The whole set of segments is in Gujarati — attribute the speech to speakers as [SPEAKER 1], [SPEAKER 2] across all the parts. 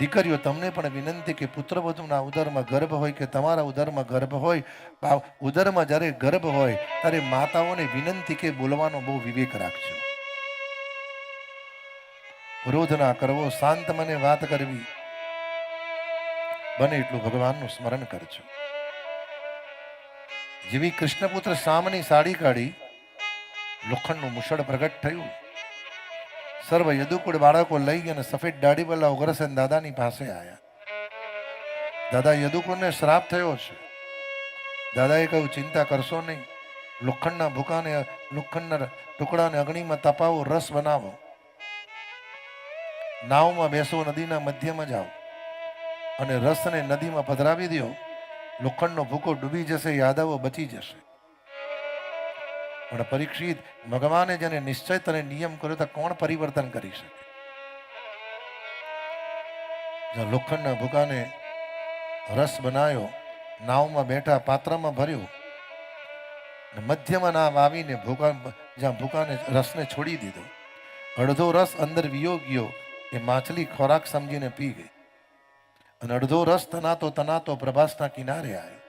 [SPEAKER 1] દીકરીઓ, તમને પણ વિનંતી કે પુત્રવધુના ઉદરમાં ગર્ભ હોય કે તમારા ઉદરમાં ગર્ભ હોય ઉદરમાં જ્યારે ગર્ભ હોય, ત્યારે માતાઓને વિનંતી કે બોલવાનો બહુ વિવેક રાખજો. ક્રોધ ના કરવો, શાંત મને વાત કરવી. બને એટલું ભગવાનનું સ્મરણ કરજો. જેવી કૃષ્ણપુત્ર સામની સાડી કાઢી, લોખંડનું મુશળ પ્રગટ થયું સર્વ યદુકુળ બાળકો લઈ અને સફેદ દાઢીવાળા ઉગ્રસેન દાદાની પાસે આવ્યા દાદા યદુકુળને શ્રાપ થયો છે. દાદાએ કહ્યું, ચિંતા કરશો નહીં. લોખંડના ભૂકાને, લોખંડના ટુકડાને અગ્નિમાં તપાવો, રસ બનાવો. નાવમાં બેસો, નદીના મધ્યમાં જાઓ અને રસને નદીમાં પધરાવી દો લોખંડનો ભૂકો ડૂબી જશે, યાદવો બચી જશે. પણ પરીક્ષિત ભગવાને જેને નિશ્ચય તને નિયમ કર્યો તો કોણ પરિવર્તન કરી શકે? લોખંડના ભૂકાને રસ બનાવ્યો નાવમાં બેઠા પાત્રમાં ભર્યો મધ્યમાં નામ આવીને ભૂકા જ્યાં ભૂકાને રસને છોડી દીધો, અડધો રસ અંદર વિયો ગયો, એ માછલી ખોરાક સમજીને પી ગઈ. અને અડધો રસ તનાતો તનાતો પ્રભાસના કિનારે આવ્યો.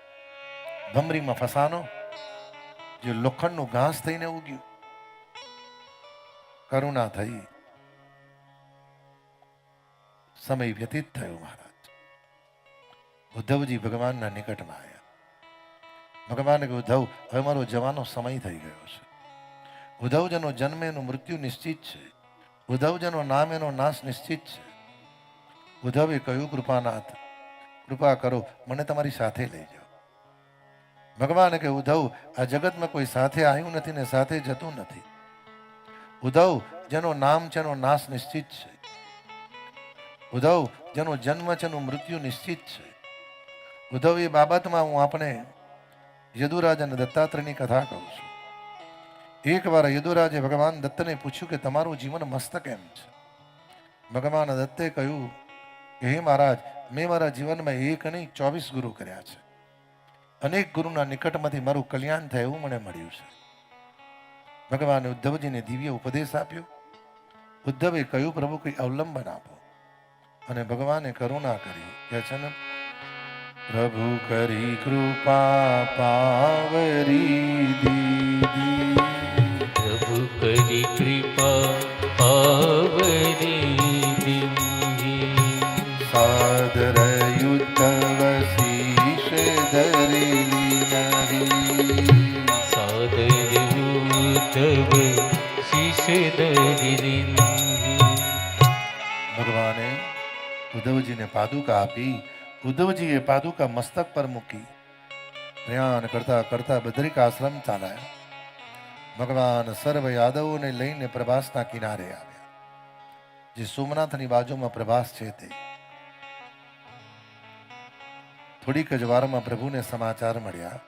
[SPEAKER 1] ભમરીમાં ફસાનો જે લોખંડનું ઘાસ થઈને ઉગ્યું. કરુણા થઈ. સમય વ્યતીત થયો મહારાજ. ઉદ્ધવજી ભગવાનના નિકટમાં આવ્યા ભગવાને કે ઉદ્ધવ, હવે મારો જવાનો સમય થઈ ગયો છે. ઉદ્ધવજનો જન્મ એનું મૃત્યુ નિશ્ચિત છે. ઉદ્ધવજનો નામ એનો નાશ નિશ્ચિત છે. ઉદ્ધવે કહ્યું, કૃપાનાથ, કૃપા કરો, મને તમારી સાથે લઈ જાઓ. ભગવાને કે ઉદ્ધવ, આ જગતમાં કોઈ સાથે આવ્યું નથી ને સાથે જતું નથી. ઉદ્ધવ, જેનો નામ છે એનો નાશ નિશ્ચિત છે. ઉદ્ધવ, જેનો જન્મ છે એનું મૃત્યુ નિશ્ચિત છે. ઉદ્ધવ, એ બાબતમાં હું આપણે યદુરાજ અને દત્તાત્રેયની કથા કહું છું. એકવાર યદુરાજે ભગવાન દત્તને પૂછ્યું કે, તમારું જીવન મસ્ત કેમ છે? ભગવાન દત્તે કહ્યું કે, હે મહારાજ, મેં મારા જીવનમાં એક નહીં, ચોવીસ ગુરુ કર્યા છે. અનેક ગુરુના નિકટમાંથી મારું કલ્યાણ થાય એવું મને મળ્યું છે. ભગવાને ઉદ્ધવજીને દિવ્ય ઉપદેશ આપ્યો. ઉદ્ધવે કહ્યું પ્રભુ કોઈ અવલંબન આપો. અને ભગવાને કરુણા કરી. કે છે ને, પ્રભુ કરી કૃપા પાવરી
[SPEAKER 2] ઉદ્ધવ શિષ
[SPEAKER 1] ભગવાને ઉદ્ધવજીને પાદુકા આપી ઉદ્ધવજીએ પાદુકા મસ્તક પર મૂકી પ્રયાણ કરતા કરતા બદ્રિક આશ્રમ ચાલ્યા. ભગવાન સર્વ યાદવોને લઈને પ્રભાસના કિનારે આવ્યા. જે સોમનાથની બાજુમાં પ્રભાસ છે તે. થોડીક જ વારમાં પ્રભુને સમાચાર મળ્યા.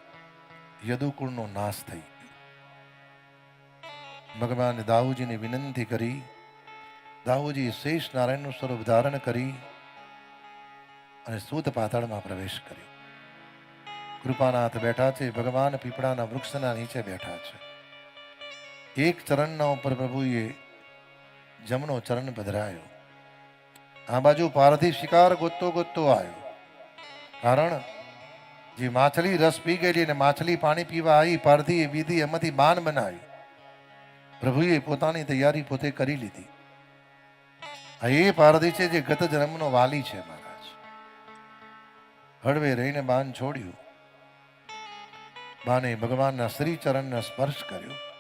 [SPEAKER 1] યદુકુળનો નાશ થઈ ભગવાન દાઉજીને વિનંતી કરી દાઉજી શેષ નારાયણનું સ્વરૂપ ધારણ કરી અને સૂત પાતાળમાં પ્રવેશ કર્યો. કૃપાનાથ બેઠા છે, ભગવાન પીપળાના વૃક્ષના નીચે બેઠા છે. એક ચરણના ઉપર પ્રભુએ જમણો ચરણ પધરાયો. આ બાજુ પારથી શિકાર ગોતતો ગોતતો આવ્યો. કારણ જે માછલી રસ પી ગયેલી અને માછલી પાણી પીવા આવી, પારથી વિધિ એમાંથી બાન બનાવી. પ્રભુએ પોતાની તૈયારી પોતે કરી લીધી. આ એ પારધી છે જે ગત જન્મનો વાલી છે, મહારાજ. હળવે રહીને બાન છોડ્યું. બાને ભગવાનના શ્રી ચરણને સ્પર્શ કર્યો.